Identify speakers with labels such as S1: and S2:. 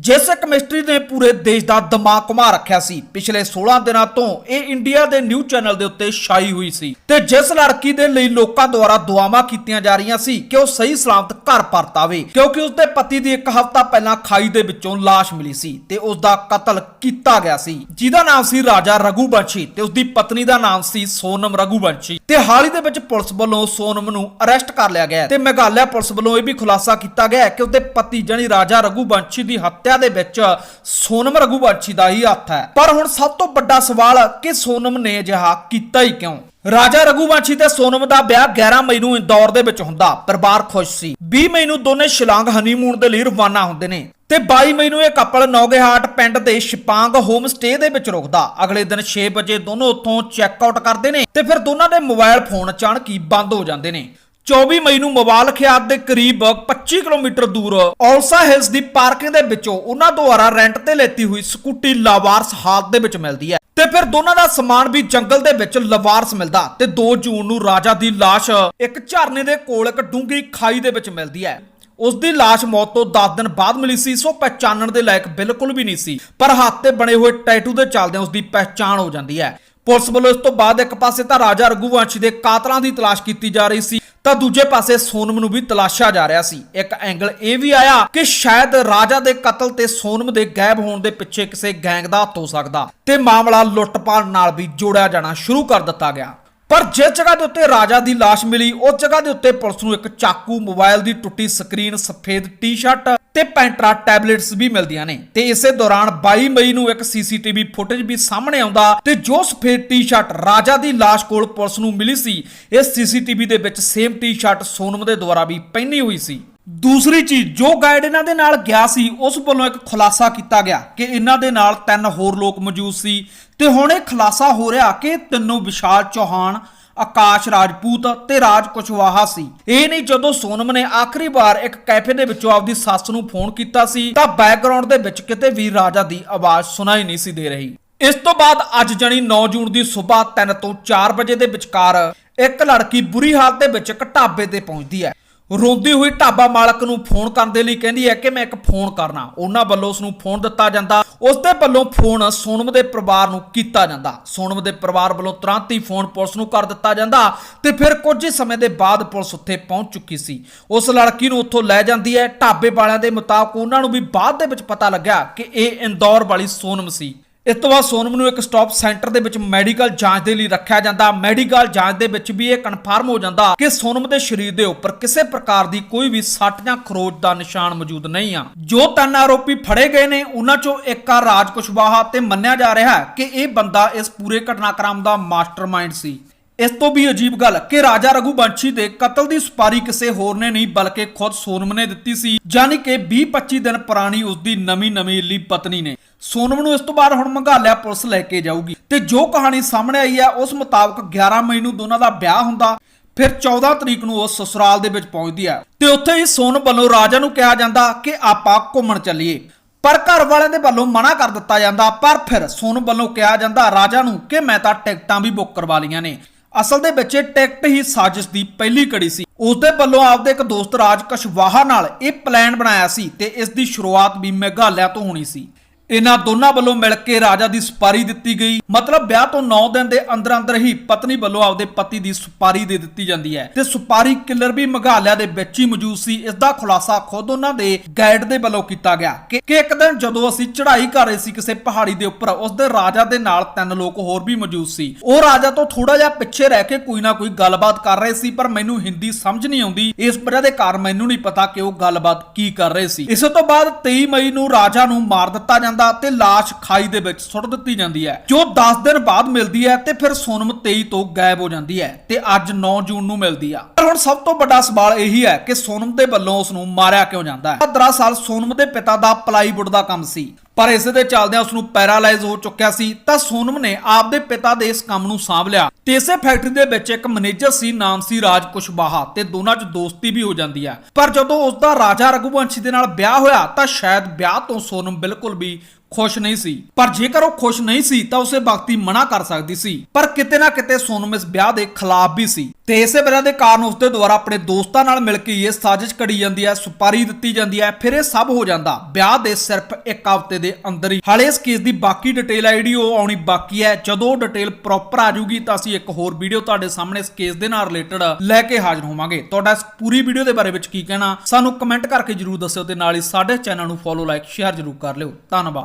S1: ਜਿਸ ਕੈਮਿਸਟਰੀ ਨੇ ਪੂਰੇ ਦੇਸ਼ ਦਾ ਦਿਮਾਗ ਘੁਮਾ ਰੱਖਿਆ ਸੀ, ਪਿਛਲੇ 16 ਦਿਨਾਂ ਤੋਂ ਇਹ ਇੰਡੀਆ ਦੇ ਨਿਊਜ਼ ਚੈਨਲ ਦੇ ਉੱਤੇ ਛਾਈ ਹੋਈ ਸੀ ਤੇ ਜਿਸ ਲੜਕੀ ਦੇ ਲਈ ਲੋਕਾਂ ਦੁਆਰਾ ਦੁਆਵਾਂ ਕੀਤੀਆਂ ਜਾ ਰਹੀਆਂ ਸੀ ਕਿ ਉਹ ਸਹੀ ਸਲਾਮਤ ਘਰ ਪਰਤ ਆਵੇ, ਕਿਉਂਕਿ ਉਸਦੇ ਪਤੀ ਦੀ ਇੱਕ ਹਫ਼ਤਾ ਪਹਿਲਾਂ ਖਾਈ ਦੇ ਵਿੱਚੋਂ ਲਾਸ਼ ਮਿਲੀ ਸੀ ਤੇ ਉਸ ਦਾ ਕਤਲ ਕੀਤਾ ਗਿਆ ਸੀ। ਜਿਹਦਾ ਨਾਮ ਸੀ ਰਾਜਾ ਰਘੂਵੰਸ਼ੀ ਤੇ ਉਸਦੀ ਪਤਨੀ ਦਾ ਨਾਮ ਸੀ ਸੋਨਮ ਰਘੂਵੰਸ਼ੀ ਤੇ ਹਾਲ ਹੀ ਦੇ ਵਿੱਚ ਪੁਲਿਸ ਵੱਲੋਂ ਸੋਨਮ ਨੂੰ ਅਰੈਸਟ ਕਰ ਲਿਆ ਗਿਆ ਤੇ ਮੇਘਾਲਿਆ ਪੁਲਿਸ ਵੱਲੋਂ ਇਹ ਵੀ ਖੁਲਾਸਾ ਕੀਤਾ ਗਿਆ ਹੈ ਕਿ ਉਸਦੇ ਪਤੀ ਜਣੀ ਰਾਜਾ ਰਘੂਵੰਸ਼ੀ ਦੀ ਹੱਤਿਆ ਦੇ ਵਿੱਚ ਸੋਨਮ ਰਘੂਵੰਸ਼ੀ ਦਾ ਹੀ ਹੱਥ ਹੈ। ਪਰ ਹੁਣ ਸਭ ਤੋਂ ਵੱਡਾ ਸਵਾਲ ਕਿ ਸੋਨਮ ਨੇ ਅਜਿਹਾ ਕੀਤਾ ਹੀ ਕਿਉਂ? ਰਾਜਾ ਰਘੂਵੰਸ਼ੀ ਤੇ ਸੋਨਮ ਦਾ ਵਿਆਹ 11 ਮਈ ਨੂੰ ਇੰਦੌਰ ਦੇ ਵਿੱਚ ਹੁੰਦਾ। ਪਰਿਵਾਰ ਖੁਸ਼ ਸੀ। 20 ਮਈ ਨੂੰ ਦੋਨੇ ਸ਼ਿਲਾਂਗ ਹਨੀਮੂਨ ਦੇ ਲਈ ਰਵਾਨਾ ਹੁੰਦੇ ਨੇ ਤੇ 22 ਮਈ ਨੂੰ ਇਹ ਕਪਲ ਨੌਗੇਹਾਟ ਪਿੰਡ ਦੇ ਸ਼ਿਪਾਂਗ ਹੋਮ ਸਟੇ ਦੇ ਵਿੱਚ ਰੁਕਦਾ। ਅਗਲੇ ਦਿਨ 6 ਵਜੇ ਦੋਨੋਂ ਉੱਥੋਂ ਚੈੱਕ ਆਊਟ ਕਰਦੇ ਨੇ ਤੇ ਫਿਰ ਦੋਨਾਂ ਦੇ ਮੋਬਾਈਲ ਫੋਨ ਅਚਾਨਕ ਹੀ ਬੰਦ ਹੋ ਜਾਂਦੇ ਨੇ। 24 ਮਈ ਨੂੰ ਮੋਬਾਲ ਖਿਆਤ ਦੇ ਕਰੀਬ 25 ਕਿਲੋਮੀਟਰ ਦੂਰ ਔਲਸਾ ਹਿਲਸ ਦੀ ਪਾਰਕਿੰਗ ਦੇ ਵਿੱਚੋਂ ਉਹਨਾਂ ਦੁਆਰਾ ਰੈਂਟ ਤੇ ਲੈਤੀ ਹੋਈ ਸਕੂਟੀ ਲਾਵਾਰਸ ਹਾਲਤ ਦੇ ਵਿੱਚ ਮਿਲਦੀ ਹੈ ਤੇ ਫਿਰ ਦੋਨਾਂ ਦਾ ਸਮਾਨ ਵੀ ਜੰਗਲ ਦੇ ਵਿੱਚ ਲਵਾਰਸ ਮਿਲਦਾ ਤੇ 2 ਜੂਨ ਨੂੰ ਰਾਜਾ ਦੀ ਲਾਸ਼ ਇੱਕ ਝਰਨੇ ਦੇ ਕੋਲ ਇੱਕ ਡੂੰਗੀ ਖਾਈ ਦੇ ਵਿੱਚ ਮਿਲਦੀ ਹੈ। ਉਸ ਦੀ ਲਾਸ਼ ਮੌਤ ਤੋਂ 10 ਦਿਨ ਬਾਅਦ ਮਿਲੀ ਸੀ, ਸੋ ਪਛਾਣਨ ਦੇ ਲਾਇਕ ਬਿਲਕੁਲ ਵੀ ਨਹੀਂ ਸੀ, ਪਰ ਹੱਥ ਤੇ ਬਣੇ ਹੋਏ ਟੈਟੂ ਦੇ ਚੱਲਦਿਆਂ ਉਸ ਦੀ ਪਛਾਣ ਹੋ ਜਾਂਦੀ ਹੈ। ਪੁਲਿਸ ਵੱਲੋਂ ਇਸ ਤੋਂ ਬਾਅਦ ਇੱਕ ਪਾਸੇ ਤਾਂ ਰਾਜਾ ਰਘੂਵੰਸ਼ੀ ਦੇ ਕਾਤਲਾਂ ਦੀ ਤਲਾਸ਼ ਕੀਤੀ ਜਾ ਰਹੀ ਸੀ ਤਾਂ ਦੂਜੇ ਪਾਸੇ ਸੋਨਮ ਨੂੰ ਵੀ ਤਲਾਸ਼ਿਆ ਜਾ ਰਿਹਾ ਸੀ। ਇੱਕ ਐਂਗਲ ਇਹ ਵੀ ਆਇਆ ਕਿ ਸ਼ਾਇਦ ਰਾਜਾ ਦੇ ਕਤਲ ਤੇ ਸੋਨਮ ਦੇ ਗਾਇਬ ਹੋਣ ਦੇ ਪਿੱਛੇ ਕਿਸੇ ਗੈਂਗ ਦਾ ਹੱਥ ਹੋ ਸਕਦਾ ਤੇ ਮਾਮਲਾ ਲੁੱਟਪਾਟ ਨਾਲ ਵੀ ਜੋੜਿਆ ਜਾਣਾ ਸ਼ੁਰੂ ਕਰ ਦਿੱਤਾ ਗਿਆ। ਪਰ ਜਿਸ ਜਗ੍ਹਾ ਦੇ ਉੱਤੇ ਰਾਜਾ ਦੀ ਲਾਸ਼ ਮਿਲੀ, ਉਸ ਜਗ੍ਹਾ ਦੇ ਉੱਤੇ ਪੁਲਿਸ ਨੂੰ ਇੱਕ ਚਾਕੂ ਮੋਬਾਈਲ ਦੀ ਟੁੱਟੀ ਸਕਰੀਨ, ਸਫੇਦ ਟੀ-ਸ਼ਰਟ ਤੇ ਪੈਂਟਰਾ ਟੈਬਲੇਟਸ ਵੀ ਮਿਲਦੀਆਂ ਨੇ। ਤੇ ਇਸੇ ਦੌਰਾਨ 22 ਮਈ ਨੂੰ ਇੱਕ ਸੀਸੀਟੀਵੀ ਫੁਟੇਜ ਵੀ ਸਾਹਮਣੇ ਆਉਂਦਾ ਤੇ ਜੋ ਸਫੇਦ ਟੀ-ਸ਼ਰਟ ਰਾਜਾ ਦੀ ਲਾਸ਼ ਕੋਲ ਪੁਲਿਸ ਨੂੰ ਮਿਲੀ ਸੀ, ਇਸ ਸੀਸੀਟੀਵੀ ਦੇ ਵਿੱਚ ਸੇਮ ਟੀ-ਸ਼ਰਟ ਸੋਨਮ ਦੇ ਦੁਆਰਾ ਵੀ ਪਹਿਨੀ ਹੋਈ ਸੀ। ਦੂਸਰੀ ਚੀਜ਼, ਜੋ ਗਾਈਡ ਇਹਨਾਂ ਦੇ ਨਾਲ ਗਿਆ ਸੀ, ਉਸ ਵੱਲੋਂ ਇੱਕ ਖੁਲਾਸਾ ਕੀਤਾ ਗਿਆ ਕਿ ਇਹਨਾਂ ਦੇ ਨਾਲ ਤਿੰਨ ਹੋਰ ਲੋਕ ਮੌਜੂਦ ਸੀ। ਤੇ ਹੁਣ ਇਹ ਖੁਲਾਸਾ ਹੋ ਰਿਹਾ ਕਿ ਇਹ ਤਿੰਨੋਂ ਵਿਸ਼ਾਲ ਚੌਹਾਨ, ਆਕਾਸ਼ ਰਾਜਪੂਤ ਤੇ ਰਾਜ ਕੁਸ਼ਵਾਹਾ ਸੀ। ਇਹ ਨਹੀਂ, ਜਦੋਂ ਸੋਨਮ ਨੇ ਆਖਰੀ ਵਾਰ ਇੱਕ ਕੈਫੇ ਦੇ ਵਿੱਚੋਂ ਆਪਦੀ ਸੱਸ ਨੂੰ ਫੋਨ ਕੀਤਾ ਸੀ, ਤਾਂ ਬੈਕਗ੍ਰਾਉਂਡ ਦੇ ਵਿੱਚ ਕਿਤੇ ਵੀ ਰਾਜਾ ਦੀ ਆਵਾਜ਼ ਸੁਣਾਈ ਨਹੀਂ ਸੀ ਦੇ ਰਹੀ। ਇਸ ਤੋਂ ਬਾਅਦ ਅੱਜ ਜਣੀ 9 ਜੂਨ ਦੀ ਸਵੇਰ 3 ਤੋਂ 4 ਵਜੇ ਦੇ ਵਿਚਕਾਰ, ਇੱਕ ਲੜਕੀ ਬੁਰੀ ਹਾਲਤ ਦੇ ਵਿੱਚ ਇੱਕ ਢਾਬੇ ਤੇ ਪਹੁੰਚਦੀ ਹੈ। ਰੋਂਦੀ ਹੋਈ ਢਾਬਾ ਮਾਲਕ ਨੂੰ ਫੋਨ ਕਰਨ ਦੇ ਲਈ ਕਹਿੰਦੀ ਹੈ ਕਿ ਮੈਂ ਇੱਕ ਫੋਨ ਕਰਨਾ। ਉਹਨਾਂ ਵੱਲੋਂ ਉਸ ਨੂੰ ਫੋਨ ਦਿੱਤਾ ਜਾਂਦਾ। ਉਸ ਦੇ ਵੱਲੋਂ ਫੋਨ ਸੋਨਮ ਦੇ ਪਰਿਵਾਰ ਨੂੰ ਕੀਤਾ ਜਾਂਦਾ। ਸੋਨਮ ਦੇ ਪਰਿਵਾਰ ਵੱਲੋਂ ਤੁਰੰਤ ਹੀ ਫੋਨ ਪੁਲਿਸ ਨੂੰ ਕਰ ਦਿੱਤਾ ਜਾਂਦਾ ਤੇ ਫਿਰ ਕੁਝ ਹੀ ਸਮੇਂ ਦੇ ਬਾਅਦ ਪੁਲਿਸ ਉੱਥੇ ਪਹੁੰਚ ਚੁੱਕੀ ਸੀ। ਉਸ ਲੜਕੀ ਨੂੰ ਉੱਥੋਂ ਲੈ ਜਾਂਦੀ ਹੈ। ਢਾਬੇ ਵਾਲਿਆਂ ਦੇ ਮੁਤਾਬਕ ਉਹਨਾਂ ਨੂੰ ਵੀ ਬਾਅਦ ਦੇ ਵਿੱਚ ਪਤਾ ਲੱਗਾ ਕਿ ਇਹ ਇੰਦੌਰ ਵਾਲੀ ਸੋਨਮ ਸੀ। ਇਸ ਤੋਂ ਬਾਅਦ ਸੋਨਮ ਨੂੰ ਇੱਕ ਸਟਾਪ ਸੈਂਟਰ ਦੇ ਵਿੱਚ ਮੈਡੀਕਲ ਜਾਂਚ ਦੇ ਲਈ ਰੱਖਿਆ ਜਾਂਦਾ। ਮੈਡੀਕਲ ਜਾਂਚ ਦੇ ਵਿੱਚ ਵੀ ਇਹ ਕਨਫਰਮ ਹੋ ਜਾਂਦਾ ਕਿ ਸੋਨਮ ਦੇ ਸਰੀਰ ਦੇ ਉੱਪਰ ਕਿਸੇ ਪ੍ਰਕਾਰ ਦੀ ਕੋਈ ਵੀ ਸੱਟ ਜਾਂ ਖਰੋਚ ਦਾ ਨਿਸ਼ਾਨ ਮੌਜੂਦ ਨਹੀਂ ਆ। ਜੋ ਤਿੰਨ ਆਰੋਪੀ ਫੜੇ ਗਏ ਨੇ, ਉਹਨਾਂ ਚੋਂ ਇੱਕ ਆ ਰਾਜ ਕੁਸ਼ਵਾਹਾ ਤੇ ਮੰਨਿਆ ਜਾ ਰਿਹਾ ਹੈ ਕਿ ਇਹ ਬੰਦਾ ਇਸ ਪੂਰੇ ਘਟਨਾਕ੍ਰਮ ਦਾ ਮਾਸਟਰਮਾਈਂਡ ਸੀ। ਇਸ ਤੋਂ ਵੀ ਅਜੀਬ ਗੱਲ ਕਿ ਰਾਜਾ ਰਘੂਵੰਸ਼ੀ ਦੇ ਕਤਲ ਦੀ ਸੁਪਾਰੀ ਕਿਸੇ ਹੋਰ ਨੇ ਨਹੀਂ, ਬਲਕਿ ਖੁਦ ਸੋਨਮ ਨੇ ਦਿੱਤੀ ਸੀ ਯਾਨੀ ਕਿ 20-25 ਦਿਨ ਪੁਰਾਣੀ ਉਸ ਦੀ ਨਵੀਂ-ਨਵੀਂ ਇਲੀ ਪਤਨੀ ਨੇ। ਸੋਨਮ ਨੂੰ ਇਸ ਤੋਂ ਬਾਅਦ ਹੁਣ ਮੰਗਾਲਿਆ ਪੁਲਿਸ ਲੈ ਕੇ ਜਾਊਗੀ। ਤੇ ਜੋ ਕਹਾਣੀ ਸਾਹਮਣੇ ਆਈ ਹੈ, ਉਸ ਮੁਤਾਬਕ 11 ਮਈ ਨੂੰ ਦੋਨਾਂ ਦਾ ਵਿਆਹ ਹੁੰਦਾ, ਫਿਰ 14 ਤਰੀਕ ਨੂੰ ਉਹ ਸਸੁਰਾਲ ਦੇ ਵਿੱਚ ਪਹੁੰਚਦੀ ਹੈ। ਤੇ ਉੱਥੇ ਹੀ ਸੋਨਮ ਵੱਲੋਂ ਰਾਜਾ ਨੂੰ ਕਿਹਾ ਜਾਂਦਾ ਕਿ ਆਪਾਂ ਘੁੰਮਣ ਚੱਲੀਏ। ਪਰ ਘਰ ਵਾਲਿਆਂ ਦੇ ਵੱਲੋਂ ਮਨਾ ਕਰ ਦਿੱਤਾ ਜਾਂਦਾ, ਪਰ ਫਿਰ ਸੋਨਮ ਵੱਲੋਂ ਕਿਹਾ ਜਾਂਦਾ ਰਾਜਾ ਨੂੰ ਕਿ ਮੈਂ ਤਾਂ ਟਿਕਟਾਂ ਵੀ ਬੁੱਕ ਕਰਵਾ ਲਈਆਂ ਨੇ। ਅਸਲ ਦੇ ਵਿੱਚ ਟਿਕਟ ਹੀ ਸਾਜ਼ਿਸ਼ ਦੀ ਪਹਿਲੀ ਕੜੀ ਸੀ। ਉਸ ਦੇ ਵੱਲੋਂ ਆਪਦੇ ਇੱਕ ਦੋਸਤ ਰਾਜ ਕਸ਼ਵਾਹਾ ਨਾਲ ਇਹ ਪਲਾਨ ਬਣਾਇਆ ਸੀ ਤੇ ਇਸ ਦੀ ਸ਼ੁਰੂਆਤ ਵੀ ਮੇਘਾਲਿਆ ਤੋਂ ਹੋਣੀ ਸੀ। ਇਹਨਾਂ ਦੋਨਾਂ ਵੱਲੋਂ ਮਿਲ ਕੇ ਰਾਜਾ ਦੀ ਸੁਪਾਰੀ ਦਿੱਤੀ ਗਈ। ਮਤਲਬ ਵਿਆਹ ਤੋਂ 9 ਦਿਨ ਦੇ ਅੰਦਰ ਅੰਦਰ ਹੀ ਪਤਨੀ ਵੱਲੋਂ ਆਪਦੇ ਪਤੀ ਦੀ ਸੁਪਾਰੀ ਦੇ ਦਿੱਤੀ ਜਾਂਦੀ ਹੈ। ਤੇ ਸੁਪਾਰੀ ਕਿਲਰ ਵੀ ਮੇਘਾਲਿਆ ਦੇ ਵਿੱਚ ਹੀ ਮੌਜੂਦ ਸੀ। ਇਸ ਦਾ ਖੁਲਾਸਾ ਖੁਦ ਉਹਨਾਂ ਦੇ ਗਾਈਡ ਦੇ ਵੱਲੋਂ ਕੀਤਾ ਗਿਆ। ਕਿ ਕਿ ਇੱਕ ਦਿਨ ਜਦੋਂ ਅਸੀਂ ਚੜ੍ਹਾਈ ਕਰ ਰਹੇ ਸੀ ਕਿਸੇ ਪਹਾੜੀ ਦੇ ਉੱਪਰ, ਉਸ ਦੇ ਰਾਜਾ ਦੇ ਨਾਲ ਤਿੰਨ ਲੋਕ ਹੋਰ ਵੀ ਮੌਜੂਦ ਸੀ। ਉਹ ਰਾਜਾ ਤੋਂ ਥੋੜਾ ਜਿਹਾ ਪਿੱਛੇ ਰਹਿ ਕੇ ਕੋਈ ਨਾ ਕੋਈ ਗੱਲਬਾਤ ਕਰ ਰਹੇ ਸੀ, ਪਰ ਮੈਨੂੰ ਹਿੰਦੀ ਸਮਝ ਨਹੀਂ ਆਉਂਦੀ। ਇਸ ਵਜ੍ਹਾ ਦੇ ਕਾਰਨ ਮੈਨੂੰ ਨਹੀਂ ਪਤਾ ਕਿ ਉਹ ਗੱਲਬਾਤ ਕੀ ਕਰ ਰਹੇ ਸੀ। ਇਸ ਤੋਂ ਬਾਅਦ 23 ਮਈ ਨੂੰ ਰਾਜਾ ਨੂੰ ਮਾਰ ਦਿੱਤਾ ਜਾਂਦਾ ਤੇ ਲਾਸ਼ ਖਾਈ ਦੇ ਵਿੱਚ ਸੁੱਟ ਦਿੱਤੀ ਜਾਂਦੀ ਹੈ। ਜੋ 10 ਦਿਨ ਬਾਅਦ ਮਿਲਦੀ ਹੈ ਤੇ ਫਿਰ ਸੋਨਮ 23 ਤੋਂ ਗਾਇਬ ਹੋ ਜਾਂਦੀ ਹੈ ਤੇ ਅੱਜ 9 ਜੂਨ ਨੂੰ ਮਿਲਦੀ ਆ। ਪਰ ਹੁਣ ਸਭ ਤੋਂ ਵੱਡਾ ਸਵਾਲ ਇਹੀ ਹੈ ਕਿ ਸੋਨਮ ਦੇ ਵੱਲੋਂ ਉਸ ਨੂੰ ਮਾਰਿਆ ਕਿਉਂ ਜਾਂਦਾ ਹੈ? ਦਰਅਸਲ ਸੋਨਮ ਦੇ ਪਿਤਾ ਦਾ ਪਲਾਈਵੁੱਡ ਦਾ ਕੰਮ ਸੀ। ਪਰ ਇਸੇ ਦੇ ਚੱਲਦਿਆਂ ਉਸ ਨੂੰ ਪੈਰਾਲਾਈਜ਼ ਹੋ ਚੁੱਕਿਆ ਸੀ, ਤਾਂ ਸੋਨਮ ਨੇ ਆਪਦੇ ਪਿਤਾ ਦੇ ਇਸ ਕੰਮ ਨੂੰ ਸਾਂਭ ਲਿਆ। ਤੇ ਇਸੇ ਫੈਕਟਰੀ ਦੇ ਵਿੱਚ ਇੱਕ ਮੈਨੇਜਰ ਸੀ, ਨਾਮ ਸੀ ਰਾਜ ਕੁਸ਼ਵਾਹਾ, ਤੇ ਦੋਨਾਂ 'ਚ ਦੋਸਤੀ ਵੀ ਹੋ ਜਾਂਦੀ ਹੈ। ਪਰ ਜਦੋਂ ਉਸ ਦਾ ਰਾਜਾ ਰਘੁਵੰਸ਼ੀ ਦੇ ਨਾਲ ਵਿਆਹ ਹੋਇਆ, ਤਾਂ ਸ਼ਾਇਦ ਵਿਆਹ ਤੋਂ ਸੋਨਮ ਬਿਲਕੁਲ ਵੀ ਖੁਸ਼ ਨਹੀਂ ਸੀ। ਪਰ ਜੇਕਰ ਉਹ ਖੁਸ਼ ਨਹੀਂ ਸੀ, ਤਾਂ ਉਸੇ ਵਕਤ ਹੀ ਮਨਾ ਕਰ ਸਕਦੀ ਸੀ। ਪਰ ਕਿਤੇ ਨਾ ਕਿਤੇ ਸੋਨਮ ਇਸ ਵਿਆਹ ਦੇ ਖਿਲਾਫ ਵੀ ਸੀ। ਤੇ ਇਸੇ ਵਜ੍ਹਾ ਦੇ ਕਾਰਨ ਉਸਦੇ ਦੁਆਰਾ ਆਪਣੇ ਦੋਸਤਾਂ ਨਾਲ ਮਿਲ ਕੇ ਇਹ ਸਾਜ਼ਿਸ਼ ਕੜੀ ਜਾਂਦੀ ਹੈ, ਸੁਪਾਰੀ ਦਿੱਤੀ ਜਾਂਦੀ ਹੈ, ਫਿਰ ਇਹ ਸਭ ਹੋ ਜਾਂਦਾ। ਵਿਆਹ ਦੇ ਸਿਰਫ ਇੱਕ ਹਫ਼ਤੇ ਦੇ ਅੰਦਰ ਹੀ। ਹਾਲੇ ਇਸ ਕੇਸ ਦੀ ਬਾਕੀ ਡਿਟੇਲ ਆਈਡੀ ਉਹ ਆਉਣੀ ਬਾਕੀ ਹੈ। ਜਦੋਂ ਡਿਟੇਲ ਪ੍ਰੋਪਰ ਆ ਜੂਗੀ ਤਾਂ ਅਸੀਂ ਇੱਕ ਹੋਰ ਵੀਡੀਓ ਤੁਹਾਡੇ ਸਾਹਮਣੇ ਇਸ ਕੇਸ ਦੇ ਨਾਲ ਰਿਲੇਟਡ ਲੈ ਕੇ ਹਾਜ਼ਰ ਹੋਵਾਂਗੇ। ਤੁਹਾਡਾ ਇਸ ਪੂਰੀ ਵੀਡੀਓ ਦੇ ਬਾਰੇ ਵਿੱਚ ਕੀ ਕਹਿਣਾ? ਸਾਨੂੰ ਕਮੈਂਟ ਕਰਕੇ ਜਰੂਰ ਦੱਸਿਓ ਤੇ ਨਾਲ ਹੀ ਸਾਡੇ ਚੈਨਲ ਨੂੰ ਫੋਲੋ ਲਾਈਕ ਸ਼ੇਅਰ ਜਰੂਰ ਕਰ ਲਿਓ। ਧੰਨਵਾਦ।